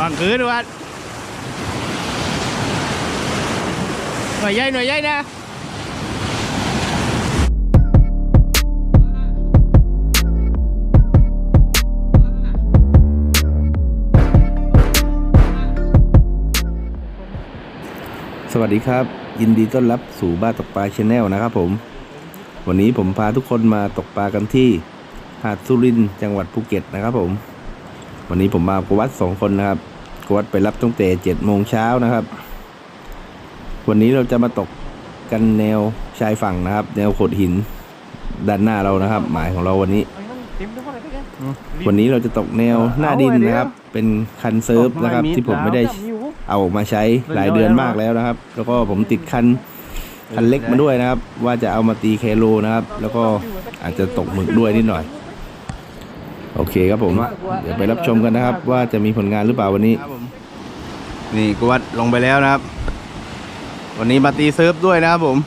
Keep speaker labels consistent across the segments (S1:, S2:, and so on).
S1: วางคืนวัดหน่วยใหญ่หน่วยใหญ่นะ
S2: สวัสดีครับ ยินดีต้อนรับสู่บ้านตกปลาชาแนลนะครับผม วันนี้ผมพาทุกคนมาตกปลากันที่หาดสุรินจังหวัดภูเก็ตนะครับผม วันนี้ผมมากับวัดสองคนนะครับ กวัดไปรับตั้งแต่เจ็ดโมงเช้านะครับ วันนี้เราจะมาตกกันแนวชายฝั่งนะครับ แนวโขดหินด้านหน้าเรานะครับ หมายของเราวันนี้ วันนี้เราจะตกแนวหน้าดินนะครับ เป็นคันเซิร์ฟนะครับ ที่ผมไม่ได้เอาออกมาใช้หลายเดือนมากแล้วนะครับ แล้วก็ผมติดคันคันเล็กมาด้วยนะครับ ว่าจะเอามาตีเคโลนะครับ แล้วก็อาจจะตกหมึกด้วยนิดหน่อย โอเคครับผม เดี๋ยวไปรับชมกันนะครับ ว่าจะมีผลงานหรือเปล่าวันนี้
S1: นี่กวัดลงไปแล้วนะครับ วันนี้มาตีเซิร์ฟด้วยนะครับผม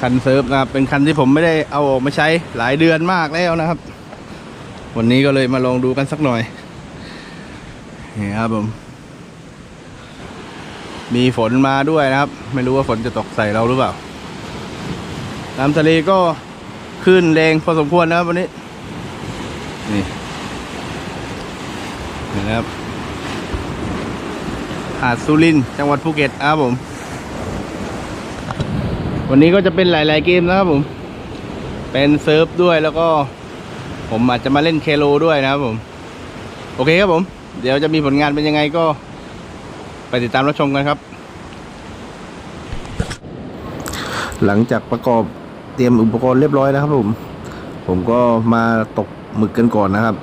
S1: คันเซิร์ฟนะครับ เป็นคันที่ผมไม่ได้เอาออกมาใช้หลายเดือนมากแล้วนะครับ วันนี้ก็เลยมาลองดูกันสักหน่อยนี่ครับผม มีฝนมาด้วยนะครับ ไม่รู้ว่าฝนจะตกใส่เราหรือเปล่าน้ำทะเลก็ขึ้นแรงพอสมควรนะครับวันนี้ นี่นี่นะครับ หาดสุรินทร์จังหวัดภูเก็ตครับผม วันนี้ก็จะเป็นหลาย ๆ เกมนะครับผม เป็นเซิร์ฟด้วยแล้วก็ ผมอาจจะมาเล่นเคโลด้วยนะครับผม โอเคครับผม เดี๋ยวจะมีผลงานเป็นยังไงก็ ไปติดตามรับชมกันครับ
S2: หลังจากประกอบเตรียมอุปกรณ์เรียบร้อยนะครับผม ผมก็มาตกหมึกกันก่อนนะครับ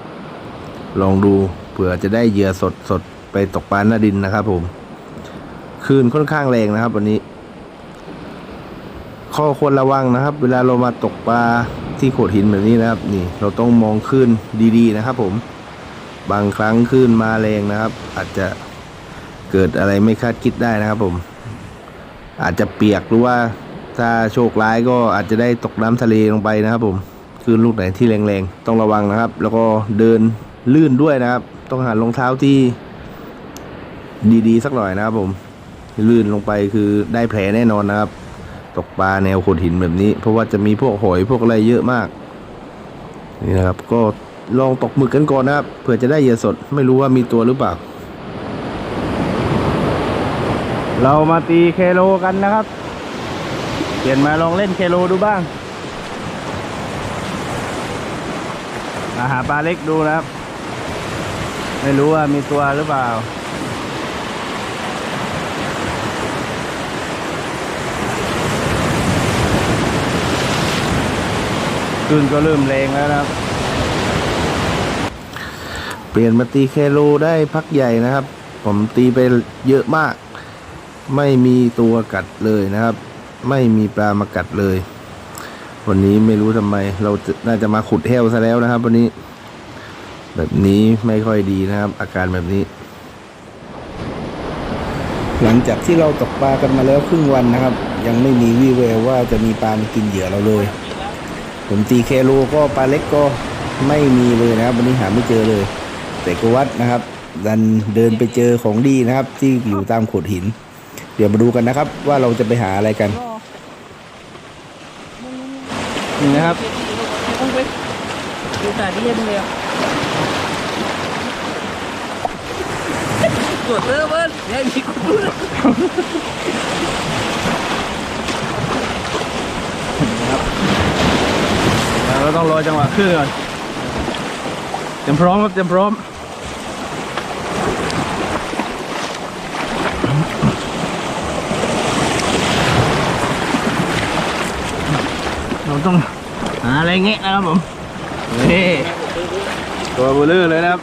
S2: ลองดูเผื่อจะได้เหยื่อสดสด ไปตกปลาหน้าดินนะครับผมคลื่นค่อนข้างแรงนะครับ วันนี้ ข้อควรระวังนะครับ เวลาเรามาตกปลาที่โขดหินแบบนี้นะครับ นี่ เราต้องมองคลื่นดีๆนะครับ ผม บางครั้งคลื่นมาแรงนะครับ อาจจะเกิดอะไรไม่คาดคิดได้นะครับ ผม อาจจะเปียกหรือว่าถ้าโชคร้ายก็อาจจะได้ตกน้ำทะเลลงไปนะครับ ผมคลื่นลูกไหนที่แรงๆต้องระวังนะครับ แล้วก็เดินลื่นด้วยนะครับ ต้องหารองเท้าที่ ดีๆ สักหน่อยนะครับผม ลื่นลงไปคือได้แผลแน่นอนนะครับ ตกปลาแนวโขดหินแบบนี้ เพราะว่าจะมีพวกหอยพวกอะไรเยอะมาก นี่นะครับ ก็ลองตกหมึกกันก่อนนะครับเผื่อจะได้เหยื่อสดไม่รู้ว่ามีตัวหรือเปล่า
S1: เรามาตีเคโลกันนะครับ เปลี่ยนมาลองเล่นเคโลดูบ้างมาหาปลาเล็กดูนะครับ ไม่รู้ว่ามีตัวหรือเปล่า คลื่นก็เริ่มแรงแล้วนะครับ
S2: เปลี่ยนมาตีเคโลได้พักใหญ่นะครับ ผมตีไปเยอะมาก ไม่มีตัวกัดเลยนะครับ ไม่มีปลามากัดเลย วันนี้ไม่รู้ทำไม เราจะน่าจะมาขุดแห้วซะแล้วนะครับ วันนี้ แบบนี้ไม่ค่อยดีนะครับ อาการแบบนี้ หลังจากที่เราตกปลากันมาแล้วครึ่งวันนะครับ ยังไม่มีวี่แววว่าจะมีปลามากินเหยื่อเราเลย ผมตีเคโลก็ปลาเล็กก็ไม่มีเลยนะครับ วันนี้หาไม่เจอเลย แต่กวัดนะครับ ดันเดินไปเจอของดีนะครับ ที่อยู่ตามโขดหิน เดี๋ยวมาดูกันนะครับ ว่าเราจะไปหาอะไรกัน
S1: นี่นะครับ
S3: ดูแต่ที่เย็นเลยตรวจเลิกเบิ้ลยังมีกู
S1: เราต้องรอจังหวะขึ้นก่อนเตรียมพร้อมครับเตรียมพร้อมเราต้องหาอะไรเงี้ยนะครับผมนี่ตัวเบลอเลยนะครับ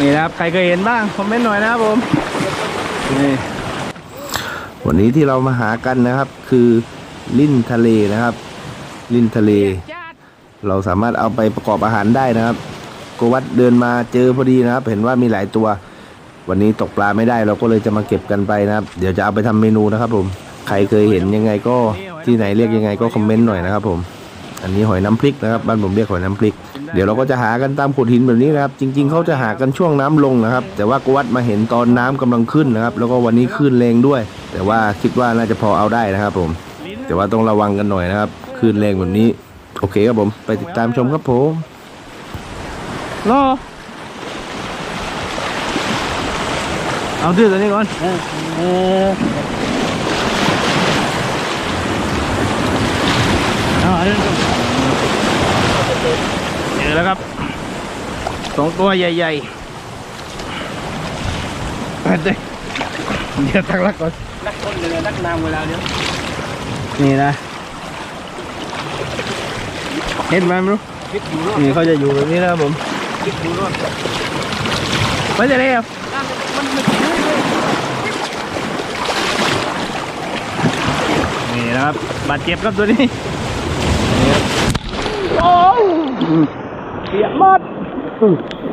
S1: นี่นะครับ ใครเคยเห็นบ้าง คอมเมนต์หน่อยนะครับผมนี่
S2: วันนี้ที่เรามาหากันนะครับ คือ ลิ้นทะเลนะครับ ลิ้นทะเล เราสามารถเอาไปประกอบอาหารได้นะครับโกวัดเดินมาเจอพอดีนะครับ เห็นว่ามีหลายตัว วันนี้ตกปลาไม่ได้เราก็เลยจะมาเก็บกันไปนะครับ เดี๋ยวจะเอาไปทำเมนูนะครับ ผมใครเคยเห็นยังไงก็ที่ไหนเรียกยังไงก็คอมเมนต์หน่อยนะครับ ผม อันนี้หอยน้ำพริกนะครับบ้านผมเรียกหอยน้ำพริก เดี๋ยวเราก็จะหากันตามโขดหินแบบนี้นะครับ จริง ๆเขาจะหากันช่วงน้ำลงนะครับ แต่ว่ากวัดมาเห็นตอนน้ำกำลังขึ้นนะครับ แล้วก็วันนี้ขึ้นแรงด้วย แต่ว่าคิดว่าน่าจะพอเอาได้นะครับผม แต่ว่าต้องระวังกันหน่อยนะครับคลื่นแรงแบบนี้ โอเคครับผมไปติดตามชมครับผม
S1: รอเอาดื้อตัวนี้ก่อน
S3: เออเออ
S1: เอาอันนี้ก่อนเจอแล้วครับสองตัวใหญ่ๆไปเด้เดี๋ยวตั้งรักก่อน
S3: นักต้นเลยนักนำเวลาเนี้ย
S1: นี่นะเห็นไหมไม่รู้
S3: คิดอยู่รอด
S1: นี่เขาจะอยู่แบบนี้นะครับผม
S3: คิดอยู่รอด
S1: ไปจะได้ครับ
S3: น้ำมันไม่ถึงเลย
S1: นี่นะครับบาดเจ็บครับตัวนี้นี่ครับโอ้ยเปียกหมด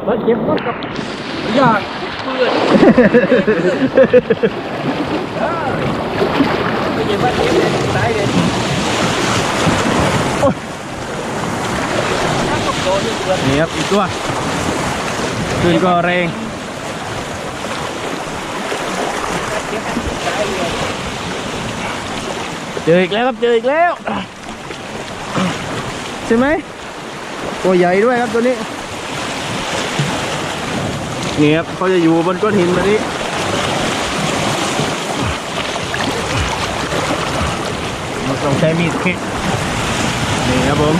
S3: มันเจ็บมันกับยากเพื่อนไม่เจ็บว่าเจ็บ เลยตายเลยถ้าตกโดนนี่เดือด
S1: นี่ครับอีกตัวขึ้นก็แรง
S3: เจ็บตายเลย
S1: เจออีกแล้วครับเจออีกแล้ว ใช่ไหมตัวใหญ่ด้วยครับตัวนี้นี่ครับเขาจะอยู่บนก้อนหินแบบนี้เรา ต้องใช้มีดคิดนี่ครับผม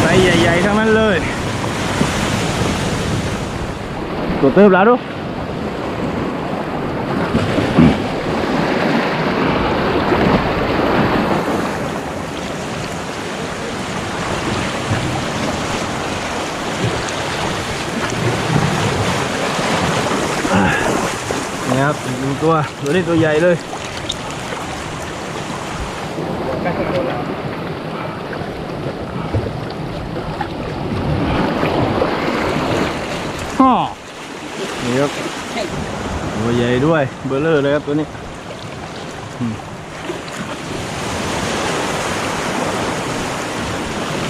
S1: ไซส์ใหญ่ๆทั้งนั้นเลยตัวเติบแล้วดูนี่ครับตัวตัวนี้ตัวใหญ่เลย ฮ่อนี่ครับตัวใหญ่ด้วย เบลเลอร์เลยครับตัวนี้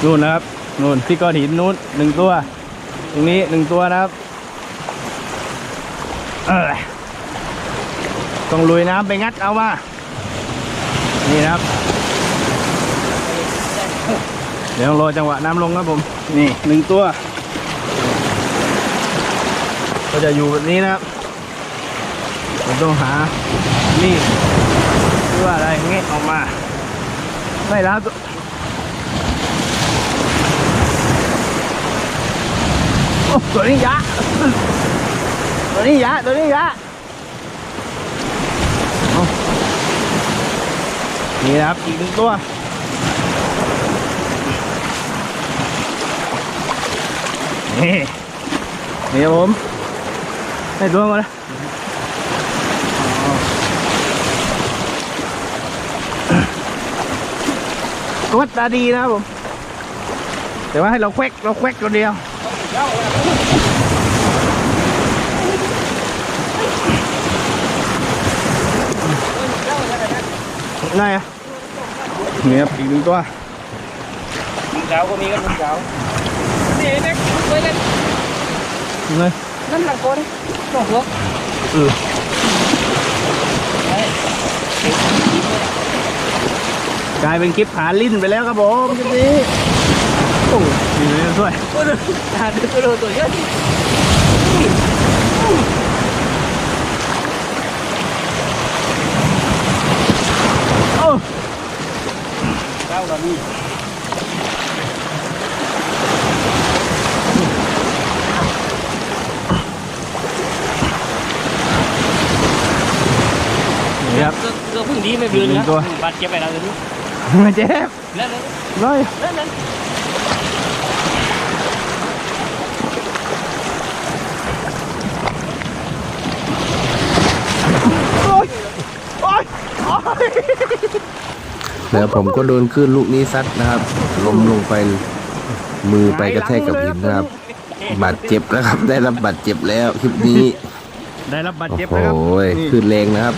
S1: นู่นนะครับนู่นที่ก้อนหินนู้นหนึ่งตัว ตรงนี้หนึ่งตัวนะครับเออต้องลุยน้ำไปงัดเอามานี่นะครับ เดี๋ยวต้องรอจังหวะน้ำลงครับผม นี่หนึ่งตัว ก็จะอยู่แบบนี้นะครับ ผมต้องหา นี่หรือว่าอะไรเงี้ยออกมา ไม่แล้วตัวโอ้ตัวนี้ยะ ตัวนี้ยะ ตัวนี้ยะเอานี่นะครับ อีกหนึ่งตัว นี่นี่ครับผมให้ตัวก่อนนะตัวตาดีนะครับผม แต่ว่าให้เราแควกเราแควกตัวเดียวไงอะนี่ครับอีกหนึ่งตัว
S3: มึงเช้าก็มีกันมึงเช้านี่เด็ก ไปเลย
S1: ไง
S3: นั่นหลังโกนหลงหัว
S1: เออกลายเป็นคลิปหาลิ้นไปแล้วครับผมคลิปนี้โอ้ดีเลยด้วย
S3: โอ้ยหาดูตัวตัวเยอะ
S1: โอ้
S3: เช้าก็มี
S1: นี่ครับ
S3: ก็ก็เพิ่ง ดีไม่เบื่อนะบาดเจ็บไปแล้วเดี๋ยวนี้
S1: มาเจ็บ
S3: นั่นนั่น
S1: เลย
S3: นั่นนั่น
S1: โอ้ยโอ้ยโอ้ย
S2: แล้วผมก็โดนคลื่นลูกนี้ซัดนะครับล้มลงไปมือไปกระแทกกับหินนะครับบาดเจ็บนะครับ ได้รับบาดเจ็บแล้วคลิปนี้
S1: ได้รับบาด
S2: โอ้
S1: เจ็บ
S2: โห
S1: นะครับนี่
S2: คลื่นแรงนะครับ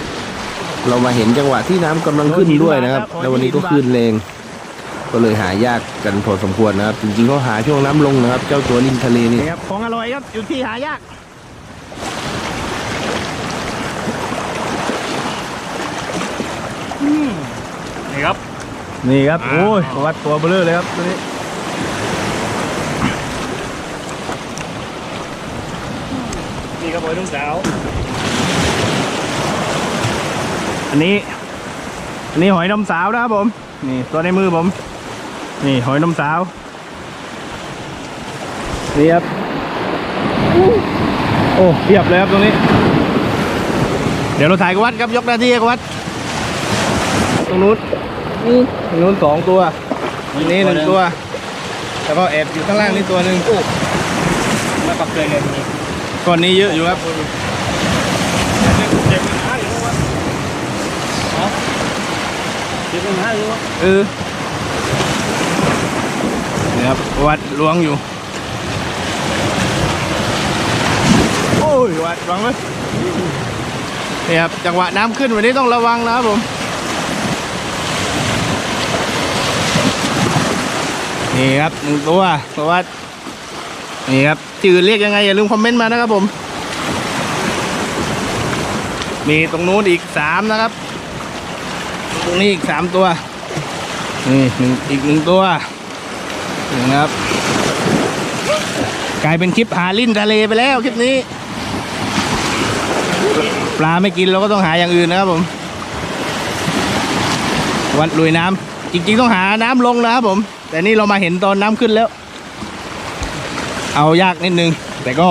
S2: เรามาเห็นจังหวะที่น้ำกำลังขึ้นด้วยนะครับ แล้ววันนี้ก็คลื่นแรงก็เลยหายากกันพอสมควรนะครับ จริงๆเขาหาช่วงน้ำลงนะครับ เจ้าตัวลิงทะเลนี่
S1: นี่ครับของอร่อยครับอยู่ที่หายาก
S3: นี่ครับ
S1: นี่ครับ
S3: อ่า
S1: โอ้ยวัดตัวเบลอเลยครับตัวนี้
S3: นี่ครับหอยนุ่งสาว
S1: อันนี้ อันนี้หอยนมสาวนะครับผม นี่ตัวในมือผม นี่หอยนมสาว นี่ครับ โอ้เทียบเลยครับตรงนี้ เดี๋ยวเราถ่ายกบวัดครับยกหน้าที่ให้กบวัด ตรงนู้นตรงนู้นสองตัวตรงนี้หนึ่งตัว แล้วก็แอบอยู่ข้างล่างนี่ตัวหนึ่ง
S3: มาปักเลยเลยนี่
S1: ก้อนนี้เยอะอยู่ครับ
S3: เจ็บมันห้าหรือวะ เจ็บมันห้รือ
S1: เออนี่ยครับวัดหลวงอยู่ โอ้ยวัดระวังไหมนี่ครับจังหวะน้ำขึ้นวันนี้ต้องระวังนะครับผมนี่ครับหนึ่งตัวตัววัดนี่ครับจืดเรียกยังไงอย่าลืมคอมเมนต์มานะครับผม มีตรงนู้นอีกสามนะครับ ตรงนี้อีกสามตัว นี่หนึ่งอีกหนึ่งตัวนะครับ กลายเป็นคลิปหาลิ้นทะเลไปแล้วคลิปนี้ ปลาไม่กินเราก็ต้องหาอย่างอื่นนะครับผม วัดลุยน้ำจริง ๆ ต้องหาน้ำลงนะครับผม แต่นี่เรามาเห็นตอนน้ำขึ้นแล้ว เอายากนิดนึง แต่ก็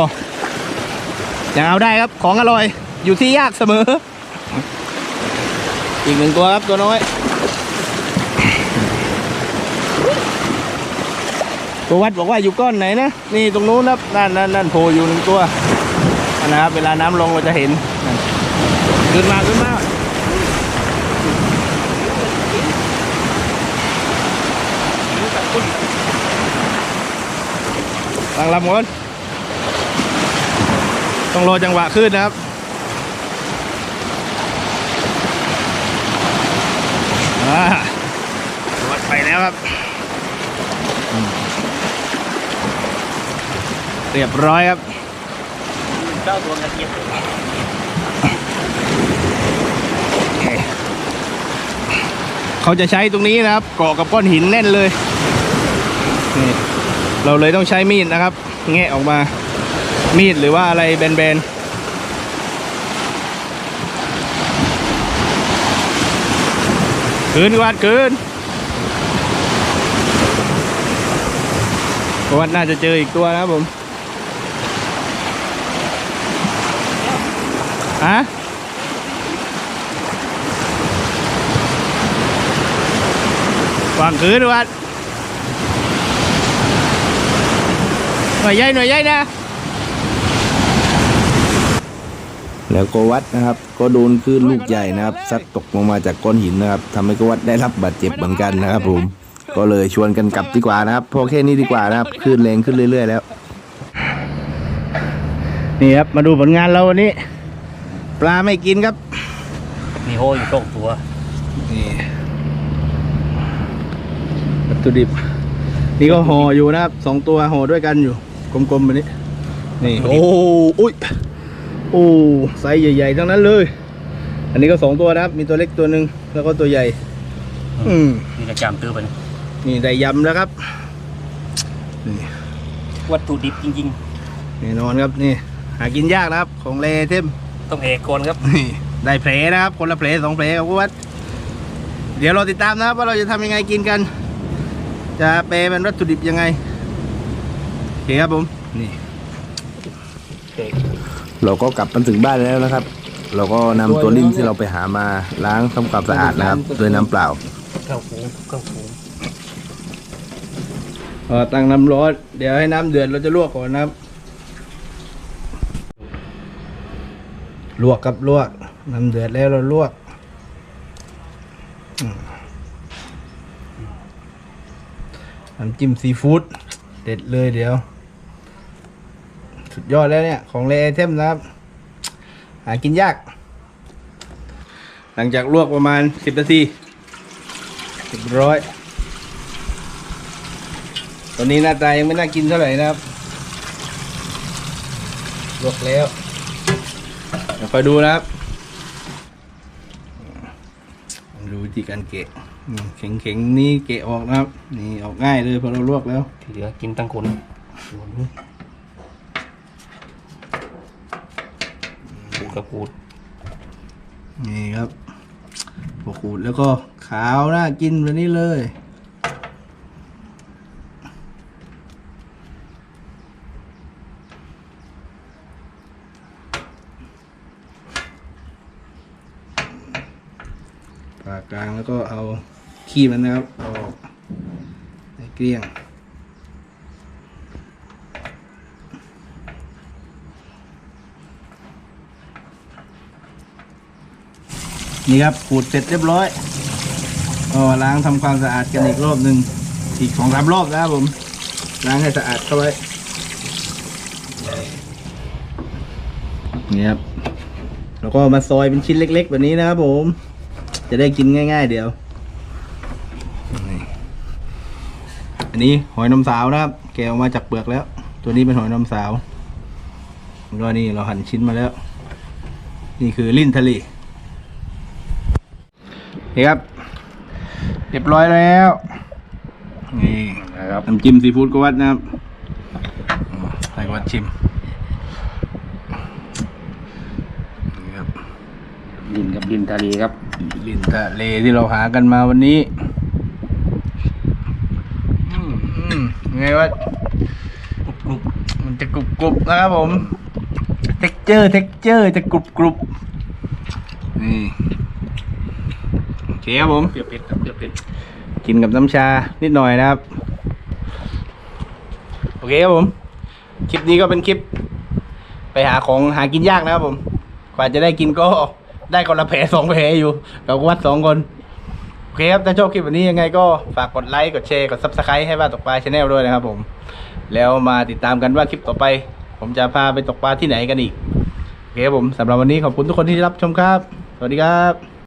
S1: ยังเอาได้ครับของอร่อยอยู่ที่ยากเสมอ อีกหนึ่งตัวครับตัวน้อย ตัววัดบอกว่าอยู่ก้อนไหนนะ นี่ตรงนู้นครับนั่นนั่นนั่นโผล่อยู่หนึ่งตัวนนะครับเวลาน้ำลงเราจะเห็นนั่นขึ้นมาขึ้นมาตั้งลำก่อนต้องรอจังหวะขึ้นนะครับ อ่า วัดไปแล้วครับอืมเรียบร้อยครับ
S3: เจ้าตัวกระเทียม
S1: เขาจะใช้ตรงนี้นะครับเกาะกับก้อนหินแน่นเลยนี่เราเลยต้องใช้มีดนะครับแงะออกมามีดหรือว่าอะไรแบนๆ คืนกวาดคืนวาดน่าจะเจออีกตัวนะครับผมฮะวางคืนวัดหน่วยใหญ่หน่วยใหญ่นะ
S2: แล้วก็วัดนะครับ ก็โดนคลื่นลูกใหญ่นะครับซัดตกลงมาจากก้อนหินนะครับทำให้ก็วัดได้รับบาดเจ็บเหมือนกันนะครับผมก็เลยชวนกันกลับดีกว่านะครับเพอแค่นี้ดีกว่านะครับคลื่นแรงขึ้นเรื่อย ๆ แล้ว
S1: นี่ครับมาดูผลงานเราวันนี้ ปลาไม่กินครับ
S3: มีโฮอยู่สองตัว
S1: นี่วัตถุดิบ นี่ก็ห่ออยู่นะครับสองตัวห่อด้วยกันอยู่ กลมๆแบบนี้ นี่ โอ้อุ้ย โอ้ไซส์ใหญ่ๆทั้งนั้นเลย อันนี้ก็สองตัวนะครับ มีตัวเล็กตัวหนึ่งแล้วก็ตัวใหญ่ อืม
S3: นี่กระจามตื้อไปนะ
S1: นี่ได้ยำแล้วครับนี่
S3: วัตถุดิบจริง
S1: แน่นอนครับนี่หากินยากนะครับ ของเลเทม
S3: ๆ ต้องเอกคนครับ
S1: นี่ได้แผลนะครับ คนละแผลสองแผลครับคุณวัดเดี๋ยวเราติดตามนะครับว่าเราจะทำยังไงกินกัน จะแปลเป็นวัตถุดิบยังไงโอเคครับผมนี่
S2: เราก็กลับมาถึงบ้านแล้วนะครับ เราก็นำตัวลิ้นที่เราไปหามาล้างทำความสะอาดนะครับด้วยน้ำเปล่า
S3: เข้าฝูงเข้าฝูง
S1: เออตั้งน้ำร้อนเดี๋ยวให้น้ำเดือดเราจะลวกก่อนนะครับ ลวกครับลวกน้ำเดือดแล้วเราลวกอืมน้ำจิ้มซีฟู้ดเด็ดเลยเดี๋ยว สุดยอดแล้วเนี่ย ของเลไอเทมนะครับ หากินยาก หลังจากลวกประมาณสิบนาทีเรียบร้อยตอนนี้หน้าตายังไม่น่ากินเท่าไหร่นะครับ ลวกแล้ว เดี๋ยวคอยดูนะครับดูวิธีการเกะแข็งแข็งๆนี่เกะออกนะครับ นี่ออกง่ายเลยพอเราลวกแล้ว
S3: ที่เหลือกินตั้งคน กระปูด
S1: นี่ครับหัวขูดแล้วก็ขาวน่ากินแบบนี้เลย ปากกลางแล้วก็เอาขี้มันนะครับออกให้เกลี้ยง นี่ครับขูดเสร็จเรียบร้อยก็ล้างทำความสะอาดกันอีกรอบหนึ่งอีกสองสามรอบนะครับผม ล้างให้สะอาดเข้าไว้นี่ครับแล้วก็มาซอยเป็นชิ้นเล็ก ๆ แบบนี้นะครับผม จะได้กินง่าย ๆ เดี๋ยว อันนี้หอยนมสาวนะครับ แกออกมาจากเปลือกแล้ว ตัวนี้เป็นหอยนมสาวแล้วก็นี่เราหั่นชิ้นมาแล้ว นี่คือลิ้นทะเล นี่ครับ เรียบร้อยแล้ว นี่
S3: นะครับ
S1: น้ำจิ้มซีฟู้ดกวัดนะครับอืมให้กวัดชิมนี่ครับ
S3: ลินกับลินทะเลครับ
S1: ลิ้นทะเลที่เราหากันมาวันนี้อืมอืมไงวะกรุบกรุบมันจะกรุบกรุบนะครับผม เท็กเจอร์เท็กเจอร์จะกรุบกรุบนี่โอ เคครับผม
S3: เปรี้ยวเผ็ดครับเปรี้ยวเผ็ด
S1: กินกับน้ำชานิดหน่อยนะครับ โอเคครับผม คลิปนี้ก็เป็นคลิป ไปหาของหากินยากนะครับผม กว่าจะได้กินก็ได้คนละแผลสองแผลอยู่กับวัดสองคน โอเคครับ ถ้าชอบคลิปวันนี้ยังไงก็ฝากกดไลค์ กดแชร์ กด subscribe ให้บ้านตกปลาชาแนลด้วยนะครับผม แล้วมาติดตามกันว่าคลิปต่อไป ผมจะพาไปตกปลาที่ไหนกันอีก โอเคครับผมสำหรับวันนี้ขอบคุณทุกคนที่รับชมครับ สวัสดีครับ